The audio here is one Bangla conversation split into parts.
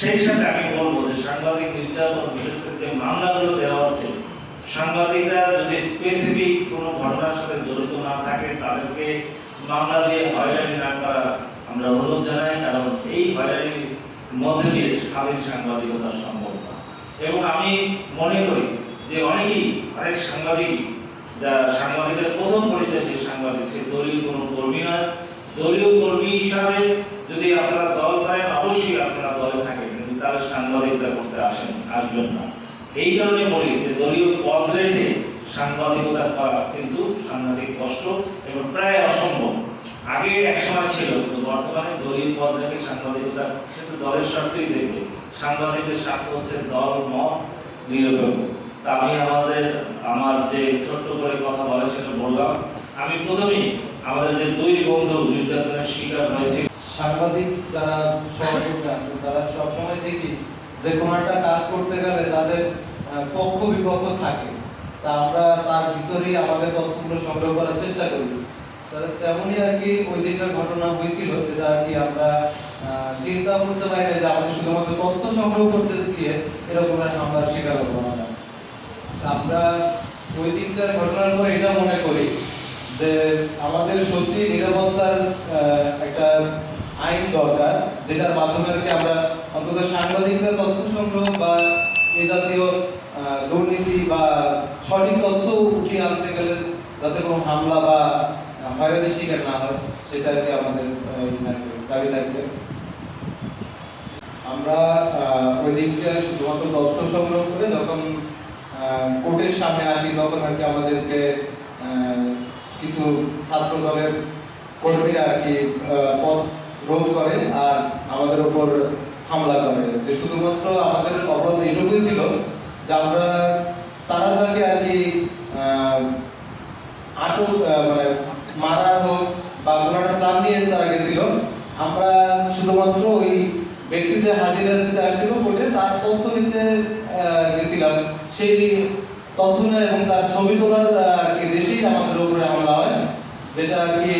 সেই সাথে আমি বলব যে সাংবাদিক নির্যাতন, বিশেষ করে যে মামলাগুলো দেওয়া আছে সাংবাদিকরা যদি স্পেসিফিক কোনো ঘটনার সাথে জড়িত না থাকে, তাদেরকে মামলা দিয়ে হয়রানি না করা আমরা অনুরোধ জানাই, কারণ এই হয়রানির মধ্যে দিয়ে স্বাধীন সাংবাদিকতা সম্ভব না। এবং আমি মনে করি যে অনেকেই, অনেক সাংবাদিক, যারা সাংবাদিকদের প্রথম পরিচয় সেই সাংবাদিক সে দলীয় কোনো কর্মী নয় দলীয় কর্মী হিসাবে যদি আপনারা দল করেন, অবশ্যই আপনারা দলে থাকেন, কিন্তু তারা সাংবাদিকতা করতে আসেন, আসবেন না। এই কারণে বলি যে দলীয় পদ রেখে সাংবাদিকতা করা কিন্তু সাংঘাতিক কষ্ট এবং প্রায় অসম্ভব। আগে এক সময় ছিল বর্তমানে দলীয় পদ রেখে সাংবাদিকতা কিন্তু দলের স্বার্থই দেখবে। সাংবাদিকদের স্বার্থ হচ্ছে দল, মত, নিরপেক্ষ। তা আমি আমাদের, আমার যে ছোট্ট করে কথা বলে সেটা বললাম। আমি প্রথমেই আমাদের যে দুই বন্ধু নির্যাতনের শিকার হয়েছে। সাংবাদিক যারা সহকর্মী আছে, তারা সবসময় দেখি যে কোনো একটা কাজ করতে গেলে তাদের পক্ষ বিপক্ষ থাকে। তা আমরা তার ভিতরেই আমাদের তথ্যগুলো সংগ্রহ করার চেষ্টা করি। তেমনই আর কি ওই দিনকার ঘটনা হয়েছিল যেটা আর কি আমরা চিন্তা করতে পারি না যে আমাদের শুধুমাত্র তথ্য সংগ্রহ করতে গিয়ে এরকম একটা হামলার শিকার হব আমরা। আমরা ওই দিনকার ঘটনার পরে এটা মনে করি যে আমাদের সত্যি নিরাপত্তার একটা আইন দরকার, যেটার মাধ্যমে আর কি আমরা অন্তত সাংবাদিকরা তথ্য সংগ্রহ বা এ জাতীয় দুর্নীতি বা সঠিক তথ্য উঠিয়ে আনতে গেলে যাতে কোনো হামলা বা হয়রানির শিকার না হয়, সেটা আর কি আমাদের দাবি থাকবে। আমরা ওই দিনকে শুধুমাত্র তথ্য সংগ্রহ করে যখন কোর্টের সামনে আসি, তখন আর কি আমাদেরকে কিছু ছাত্র দলের কর্মীরা আর কি পথ রোধ করে আর আমাদের উপর হামলা করে। যে শুধুমাত্র আমাদের অপরাধ এইটুকুই ছিল যে আমরা, তারা যাকে আর কি আটক মানে মারা হোক বা কোনো একটা প্ল্যান নিয়ে তারা গেছিল, আমরা শুধুমাত্র ওই ব্যক্তি যে হাজিরা দিতে আসছিল কোর্টে, তার তথ্য নিতে গেছিলাম। সেই তথ্য নেয় এবং তার ছবি তোলার কি দেশেই আমাদের উপরে হামলা হয়, যেটা কি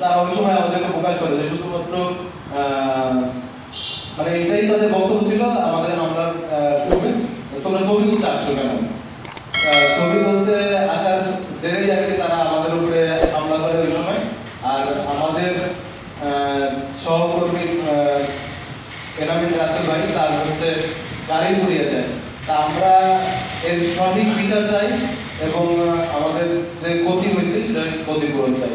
তারা অনেক সময় আমাদেরকে প্রকাশ করে যে শুধুমাত্র মানে এটাই তাদের বক্তব্য ছিল, আমাদের মামলার ছবি তোমরা ছবি তুলতে আসছো কেন? ছবি তুলতে আসার জেরেই আর কি তারা আমাদের উপরে হামলা করে ওই সময় আর আমাদের আহ, সহকর্মী আহ, এনামিন রাসেল ভাই তার হচ্ছে গাড়ি পুড়িয়ে দেয় তা আমরা এর সঠিক বিচার চাই এবং আমাদের যে ক্ষতি হয়েছে সেটা ক্ষতিপূরণ চাই।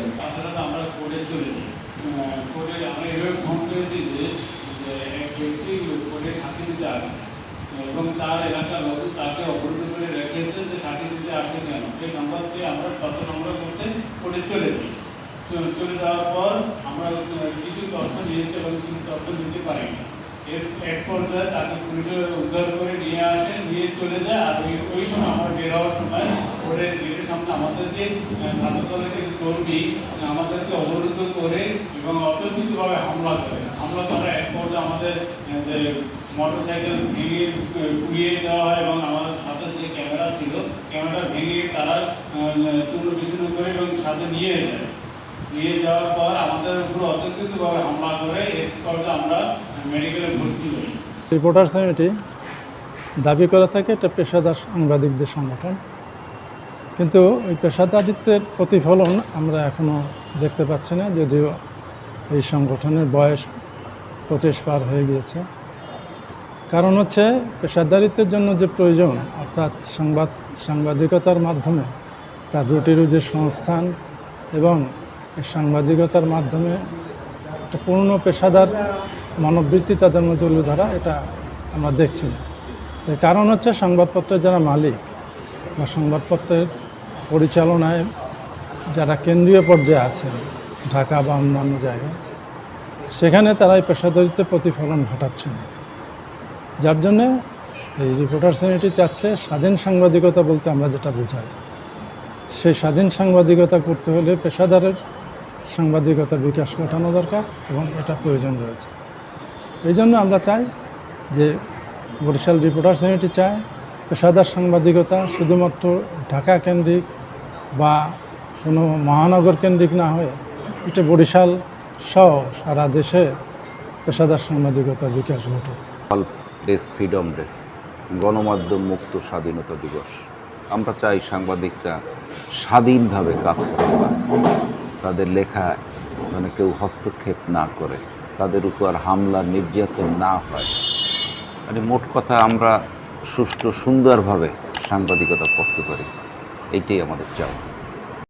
আমরা কোর্টে চলে আহ, আমরা এভাবে ফোন করেছি যে এক কোর্টে সাক্ষী দিতে আসছে এবং তার এলাকার লোক তাকে অবরোধ করে রেখেছে যে সাক্ষী দিতে আসছে কেন? সেই সংবাদ পেয়ে আমরা তথ্য সংগ্রহ করতে কোর্টে চলে যাই। চলে যাওয়ার পর আমরা কিছু তথ্য নিয়েছি এবং কিছু তথ্য দিতে পারি না উদ্ধার করে নিয়ে আসে, নিয়ে চলে যায়। আর ওই ওই সময় আমরা বের হওয়ার সময় গেটের সামনে কিছু কর্মী, আমাদেরকে অবরুদ্ধ করে এবং হামলা করে। হামলা আমাদের যে মোটর সাইকেল ভেঙে পুড়িয়ে দেওয়া হয় এবং আমাদের সাথে যে ক্যামেরা ছিল, ক্যামেরা ভেঙে তারা চূর্ণ বিচূর্ণ করে এবং সাথে নিয়ে যায়। নিয়ে যাওয়ার পর আমাদের উপর অতর্কিতভাবে হামলা করে। এর পর্যায়ে আমরা মেডিকেলে ভর্তি হই রিপোর্টার কমিটি দাবি করে থাকে এটা পেশাদার সাংবাদিকদের সংগঠন। কিন্তু ওই পেশাদারিত্বের প্রতিফলন আমরা এখনও দেখতে পাচ্ছি না, যদিও এই সংগঠনের বয়স পঁচিশ পার হয়ে গিয়েছে। কারণ হচ্ছে পেশাদারিত্বের জন্য যে প্রয়োজন, অর্থাৎ সংবাদ, সাংবাদিকতার মাধ্যমে তার রুটি রুজি সংস্থান এবং সাংবাদিকতার মাধ্যমে একটা পূর্ণ পেশাদার মানববৃত্তি তাদের মধ্যে তুলে ধরা এটা আমরা দেখছি এর কারণ হচ্ছে সংবাদপত্রের যারা মালিক বা সংবাদপত্রের পরিচালনায় যারা কেন্দ্রীয় পর্যায়ে আছেন, ঢাকা বা অন্যান্য জায়গায়, সেখানে তারা এই পেশাদারিত্বের প্রতিফলন ঘটাচ্ছে না। যার জন্যে এই রিপোর্টার শ্রেণীটি চাচ্ছে স্বাধীন সাংবাদিকতা বলতে আমরা যেটা বোঝাই। সেই স্বাধীন সাংবাদিকতা করতে হলে পেশাদারের সাংবাদিকতার বিকাশ ঘটানো দরকার এবং এটা প্রয়োজন রয়েছে। এই জন্য আমরা চাই যে বরিশাল রিপোর্টার শ্রেণীটি চায় পেশাদার সাংবাদিকতা শুধুমাত্র ঢাকা কেন্দ্রিক বা কোনো মহানগর কেন্দ্রিক না হয়ে এটা বরিশাল সহ সারা দেশে পেশাদার সাংবাদিকতার বিকাশ ঘটে প্রেস ফ্রিডম ডে গণমাধ্যম মুক্ত স্বাধীনতা দিবস। আমরা চাই সাংবাদিকরা স্বাধীনভাবে কাজ করতে পারে। তাদের লেখা মানে কেউ হস্তক্ষেপ না করে, তাদের উপর হামলা নির্যাতন না হয়। মানে মোট কথা আমরা সুষ্ঠু সুন্দরভাবে সাংবাদিকতা করতে পারি। এইটাই আমাদের চাওয়া।